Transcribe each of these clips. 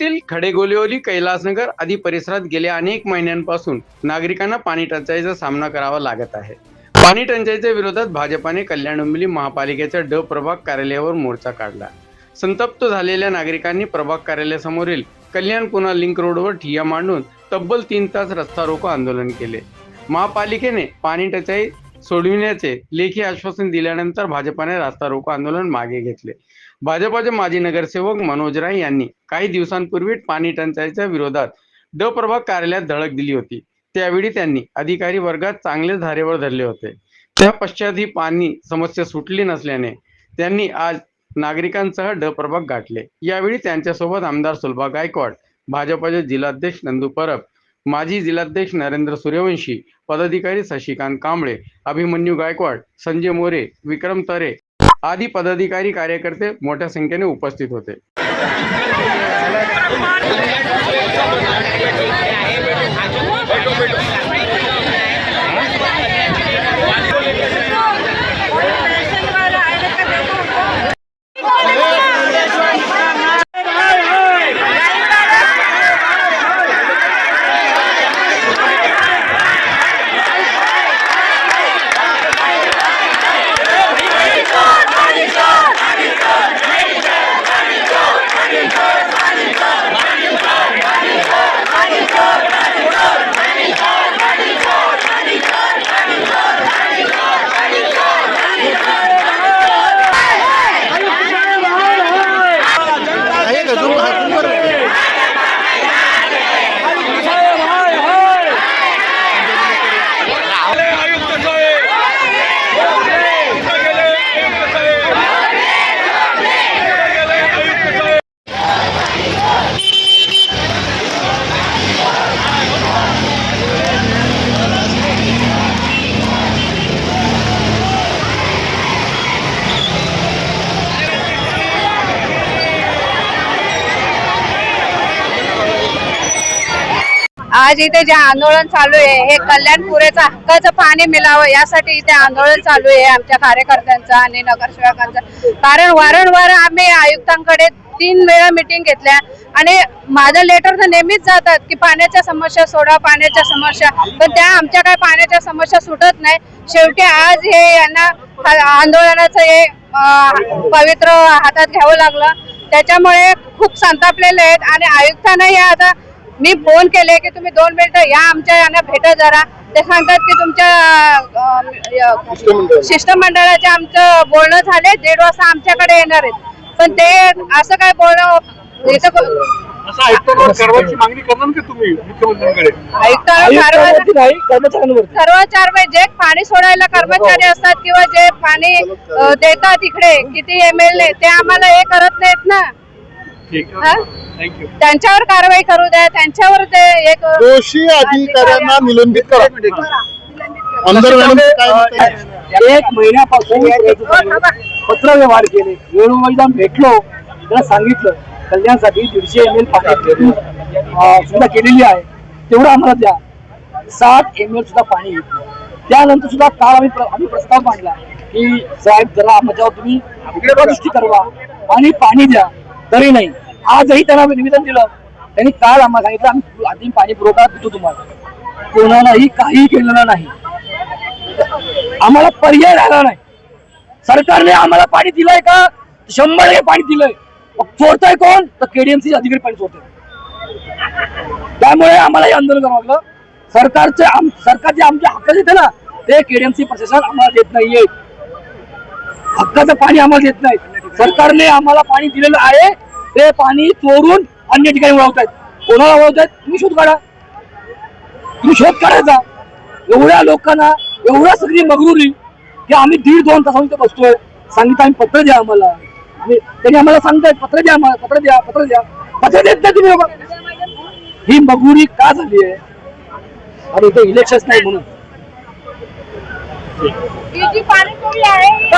जिल्ह्यातील खडेगोलिवली कैलासनगर आदी परिसरात गेल्या अनेक महिन्यांपासून नागरिकांना पाणी टंचाईचा सामना करावा लागत आहे. पाणी टंचाईच्या विरोधात भाजपाने कल्याण डोंबिवली महापालिकेच्या ड प्रभाग कार्यालयावर मोर्चा काढला. संतप्त झालेल्या नागरिकांनी प्रभाग कार्यालयासमोरील कल्याण पुणा लिंक रोडवर ठिय्या मांडून तब्बल तीन तास रस्ता रोको आंदोलन केले. महापालिकेने पाणी टंचाई सोडविण्याचे लेखी आश्वासन दिल्यानंतर भाजपाने रास्ता रोको आंदोलन मागे घेतले. भाजपाचे माजी नगरसेवक मनोज राय यांनी काही दिवसांपूर्वी पाणी टंचाईच्या विरोधात ड प्रभाग कार्यालयात धडक दिली होती. त्यावेळी त्यांनी अधिकारी वर्गात चांगले धारेवर धरले होते. त्या पश्चात ही पाणी समस्या सुटली नसल्याने त्यांनी आज नागरिकांसह ड प्रभाग गाठले. यावेळी त्यांच्यासोबत आमदार सुलभा गायकवाड भाजपाचे जिल्हाध्यक्ष नंदू परब माजी जिल्हाध्यक्ष नरेंद्र सूर्यवंशी पदाधिकारी शशिकांत कांबळे अभिमन्यू गायकवाड संजय मोरे विक्रम तरे आदी पदाधिकारी कार्यकर्ते मोठ्या संख्येने उपस्थित होते. आज इथे जे आंदोलन चालू आहे हे कल्याणपुरेचं हक्काचं पाणी मिळावं यासाठी इथे आंदोलन चालू आहे आमच्या कार्यकर्त्यांचं आणि नगरसेवकांचं. कारण वारंवार आम्ही आयुक्तांकडे तीन वेळा मिटिंग घेतल्या आणि माझं लेटर तर नेहमीच जातात की पाण्याच्या समस्या सोडा पाण्याच्या समस्या. पण त्या आमच्या काय पाण्याच्या समस्या सुटत नाही. शेवटी आज हे यांना आंदोलनाचं हे पवित्र हातात घ्यावं लागलं. त्याच्यामुळे खूप संतापलेले आहेत आणि आयुक्तांनाही आता मी फोन केले की तुम्ही दोन मिनिटं या आमच्या यांना भेटा जरा. ते सांगतात की तुमच्या शिष्टमंडळाचे आमचं बोलणं झाले दीड वाजता आमच्याकडे येणार आहेत. पण ते असं काय बोलणं सर्व चार म्हणजे जे पाणी सोडायला कर्मचारी असतात किंवा जे पाणी देतात इकडे किती एम एल ते आम्हाला हे करत नाहीत ना. ठीक हा? आहे. थँक्यू त्यांच्यावर कारवाई करू द्या. त्यांच्यावर ते एक दोषी अधिकाऱ्यांना निलंबित करा. आमदार मॅडम काय म्हणताय? एक महिन्यापासून पत्र व्यवहार केले. वेळोवेळी जाऊन भेटलो. त्याला सांगितलं कल्याणसाठी दीडशे एम एल पाणी सुविधा केलेली आहे. तेवढं आम्हाला द्या. साठ एम एल सुद्धा पाणी येत. त्यानंतर सुद्धा काल आम्ही आम्ही प्रस्ताव मांडला की साहेब जरा आमच्यावर तुम्ही दृष्टी करवा आणि पाणी द्या. तरी नाही. आजही त्यांना निवेदन दिलं. त्यांनी काल आम्हाला सांगितलं आम्ही आधी पाणी पुरवठा देतो तुम्हाला. कोणालाही काही केलेलं नाही. आम्हाला पर्याय राहिला नाही. सरकारने आम्हाला पाणी दिलंय का? शंभर टक्के पाणी दिलंय. चोरताय कोण? तर केडीएमसी अधिकारी पाणी चोरतोय त्यामुळे आम्हाला हे आंदोलन करावं लागलं. सरकारचे आम सरकार जे आमच्या हक्क देते ना ते केडीएमसी प्रशासन आम्हाला देत नाहीये. हक्काचं पाणी आम्हाला देत नाही. सरकारने आम्हाला पाणी दिलेलं आहे. ते पाणी चोरून अन्य ठिकाणी वळवत आहेत कोणाला वळवत आहेत तुम्ही शोध काढा. तुम्ही शोध काढायचा. एवढ्या लोकांना एवढ्या सगळी मगरुरी की आम्ही दीड दोन तासांनी इथे बसतोय. सांगितलं आम्ही पत्र द्या आम्हाला. आम्ही- त्यांनी आम्हाला सांगतायत पत्र द्या आम्हाला पत्र द्या पत्र द्या. पत्र देत नाही तुम्ही लोक. ही मगुरी का झाली आहे? आणि इथे इलेक्शन नाही म्हणून. ही जी आहे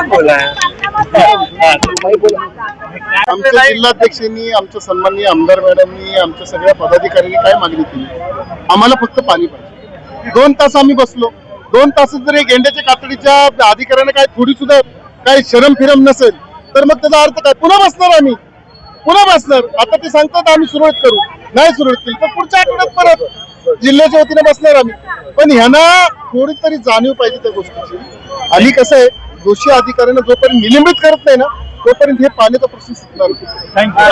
आमच्या जिल्हाध्यक्षांनी आमच्या सन्माननीय आमदार मॅडमनी आमच्या सगळ्या पदाधिकाऱ्यांनी काय मागणी केली? आम्हाला फक्त पाणी पाहिजे. दोन तास आम्ही बसलो. दोन तास जर गेंड्याच्या कातडीच्या अधिकाऱ्याने काय थोडी सुद्धा काही शरम फिरम नसेल तर मग त्याचा अर्थ काय? पुन्हा बसणार आम्ही. पुन्हा बसणार. आता ते सांगतात आम्ही सुरुवात करू. नाही सुरुवात केली तर पुढच्या आठवड्यात परत जिल्ह्याच्या वतीने बसणार आम्ही. पण ह्यांना थोडी तरी जाणीव पाहिजे त्या गोष्टीची. आणि कसं आहे दोषी अधिकाऱ्यांना जोपर्यंत निलंबित करत नाही ना तोपर्यंत हे पाण्याचा प्रश्न सुटणार नाही. थँक्यू